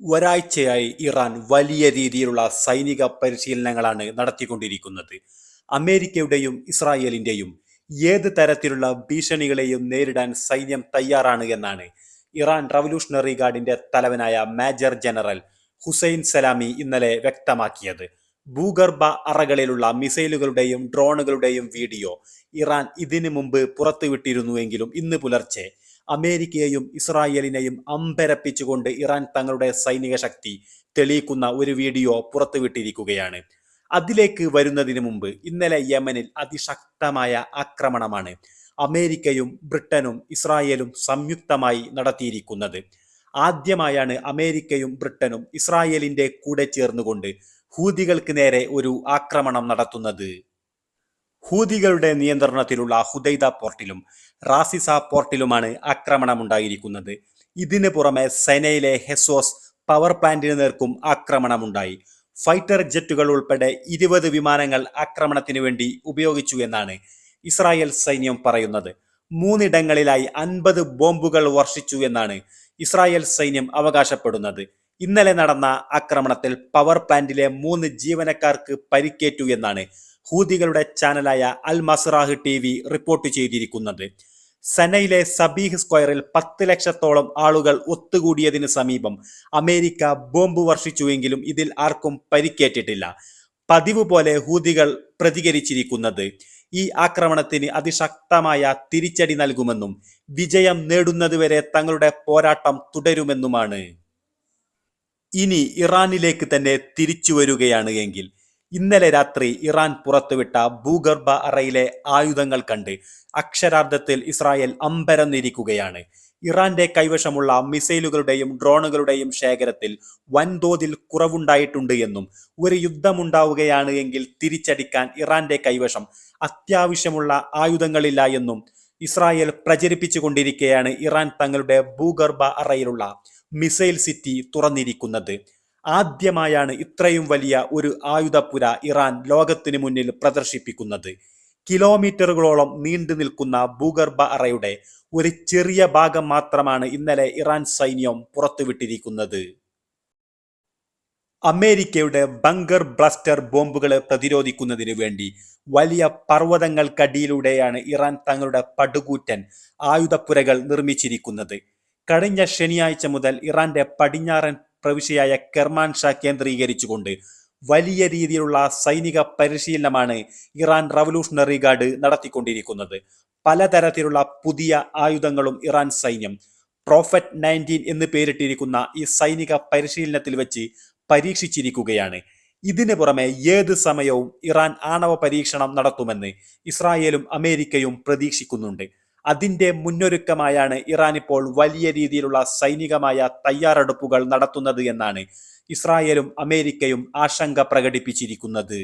ഒരാഴ്ചയായി ഇറാൻ വലിയ രീതിയിലുള്ള സൈനിക പരിശീലനങ്ങളാണ് നടത്തിക്കൊണ്ടിരിക്കുന്നത്. അമേരിക്കയുടെയും ഇസ്രായേലിന്റെയും ഏത് തരത്തിലുള്ള ഭീഷണികളെയും നേരിടാൻ സൈന്യം തയ്യാറാണ് എന്നാണ് ഇറാൻ റവല്യൂഷണറി ഗാർഡിന്റെ തലവനായ മേജർ ജനറൽ ഹുസൈൻ സലാമി ഇന്നലെ വ്യക്തമാക്കിയത്. ഭൂഗർഭ അറകളിലുള്ള മിസൈലുകളുടെയും ഡ്രോണുകളുടെയും വീഡിയോ ഇറാൻ ഇതിനു മുമ്പ് പുറത്തുവിട്ടിരുന്നുവെങ്കിലും ഇന്ന് പുലർച്ചെ അമേരിക്കയെയും ഇസ്രായേലിനെയും അമ്പരപ്പിച്ചുകൊണ്ട് ഇറാൻ തങ്ങളുടെ സൈനിക ശക്തി തെളിയിക്കുന്ന ഒരു വീഡിയോ പുറത്തുവിട്ടിരിക്കുകയാണ്. അതിലേക്ക് വരുന്നതിന് മുമ്പ് ഇന്നലെ യമനിൽ അതിശക്തമായ ആക്രമണമാണ് അമേരിക്കയും ബ്രിട്ടനും ഇസ്രായേലും സംയുക്തമായി നടത്തിയിരിക്കുന്നത്. ആദ്യമായാണ് അമേരിക്കയും ബ്രിട്ടനും ഇസ്രായേലിന്റെ കൂടെ ചേർന്നുകൊണ്ട് ഹൂതികൾക്ക് നേരെ ഒരു ആക്രമണം നടത്തുന്നത്. ഹൂതികളുടെ നിയന്ത്രണത്തിലുള്ള ഹുദൈദ പോർട്ടിലും റാസിസ പോർട്ടിലുമാണ് ആക്രമണമുണ്ടായിരിക്കുന്നത്. ഇതിന് പുറമെ സെനയിലെ ഹെസോസ് പവർ പ്ലാന്റിന് നേർക്കും ആക്രമണമുണ്ടായി. ഫൈറ്റർ ജെറ്റുകൾ ഉൾപ്പെടെ ഇരുപത് വിമാനങ്ങൾ ആക്രമണത്തിനു വേണ്ടി ഉപയോഗിച്ചു എന്നാണ് ഇസ്രായേൽ സൈന്യം പറയുന്നത്. മൂന്നിടങ്ങളിലായി അൻപത് ബോംബുകൾ വർഷിച്ചു എന്നാണ് ഇസ്രായേൽ സൈന്യം അവകാശപ്പെടുന്നത്. ഇന്നലെ നടന്ന ആക്രമണത്തിൽ പവർ പ്ലാന്റിലെ മൂന്ന് ജീവനക്കാർക്ക് പരിക്കേറ്റു എന്നാണ് ഹൂതികളുടെ ചാനലായ Al Masirah T V report ചെയ്തിരിക്കുന്നത്. സനയിലെ സബീഹ് സ്ക്വയറിൽ പത്ത് ലക്ഷത്തോളം ആളുകൾ ഒത്തുകൂടിയതിന് സമീപം അമേരിക്ക ബോംബ് വർഷിച്ചുവെങ്കിലും ഇതിൽ ആർക്കും പരിക്കേറ്റിട്ടില്ല. പതിവ് പോലെ ഹൂതികൾ പ്രതികരിച്ചിരിക്കുന്നത്. ഈ ആക്രമണത്തിന് അതിശക്തമായ തിരിച്ചടി നൽകുമെന്നും വിജയം നേടുന്നതുവരെ തങ്ങളുടെ പോരാട്ടം തുടരുമെന്നുമാണ്. ഇനി ഇറാനിലേക്ക് തന്നെ തിരിച്ചു വരികയാണ് എങ്കിൽ ഇന്നലെ രാത്രി ഇറാൻ പുറത്തുവിട്ട ഭൂഗർഭ അറയിലെ ആയുധങ്ങൾ കണ്ട് അക്ഷരാർത്ഥത്തിൽ ഇസ്രായേൽ അമ്പരന്നിരിക്കുകയാണ്. ഇറാന്റെ കൈവശമുള്ള മിസൈലുകളുടെയും ഡ്രോണുകളുടെയും ശേഖരത്തിൽ വൻതോതിൽ കുറവുണ്ടായിട്ടുണ്ട് എന്നും ഒരു യുദ്ധമുണ്ടാവുകയാണ് എങ്കിൽ തിരിച്ചടിക്കാൻ ഇറാന്റെ കൈവശം അത്യാവശ്യമുള്ള ആയുധങ്ങളില്ല എന്നും ഇസ്രായേൽ പ്രചരിപ്പിച്ചുകൊണ്ടിരിക്കുകയാണ് ഇറാൻ തങ്ങളുടെ ഭൂഗർഭ അറയിലുള്ള മിസൈൽ സിറ്റി തുറന്നിരിക്കുന്നത്. ആദ്യമായാണ് ഇത്രയും വലിയ ഒരു ആയുധപ്പുര ഇറാൻ ലോകത്തിന് മുന്നിൽ പ്രദർശിപ്പിക്കുന്നത്. കിലോമീറ്ററുകളോളം നീണ്ടു നിൽക്കുന്ന ഭൂഗർഭ അറയുടെ ഒരു ചെറിയ ഭാഗം മാത്രമാണ് ഇന്നലെ ഇറാൻ സൈന്യം പുറത്തുവിട്ടിരിക്കുന്നത്. അമേരിക്കയുടെ ബങ്കർ ബ്ലാസ്റ്റർ ബോംബുകളെ പ്രതിരോധിക്കുന്നതിന് വേണ്ടി വലിയ പർവതങ്ങൾക്കടിയിലൂടെയാണ് ഇറാൻ തങ്ങളുടെ പടുകൂറ്റൻ ആയുധപ്പുരകൾ നിർമ്മിച്ചിരിക്കുന്നത്. കഴിഞ്ഞ ശനിയാഴ്ച മുതൽ ഇറാന്റെ പടിഞ്ഞാറൻ പ്രവിശ്യയായ കെർമാൻ ഷാ കേന്ദ്രീകരിച്ചുകൊണ്ട് വലിയ രീതിയിലുള്ള സൈനിക പരിശീലനമാണ് ഇറാൻ റവല്യൂഷണറി ഗാർഡ് നടത്തിക്കൊണ്ടിരിക്കുന്നത്. പലതരത്തിലുള്ള പുതിയ ആയുധങ്ങളും ഇറാൻ സൈന്യം പ്രോഫറ്റ് നയന്റീൻ എന്ന് പേരിട്ടിരിക്കുന്ന ഈ സൈനിക പരിശീലനത്തിൽ വെച്ച് പരീക്ഷിച്ചിരിക്കുകയാണ്. ഇതിനു പുറമെ ഏത് സമയവും ഇറാൻ ആണവ പരീക്ഷണം നടത്തുമെന്ന് ഇസ്രായേലും അമേരിക്കയും പ്രതീക്ഷിക്കുന്നുണ്ട്. അതിന്റെ മുന്നൊരുക്കമായാണ് ഇറാൻ ഇപ്പോൾ വലിയ രീതിയിലുള്ള സൈനികമായ തയ്യാറെടുപ്പുകൾ നടത്തുന്നത് എന്നാണ് ഇസ്രായേലും അമേരിക്കയും ആശങ്ക പ്രകടിപ്പിച്ചിരിക്കുന്നത്.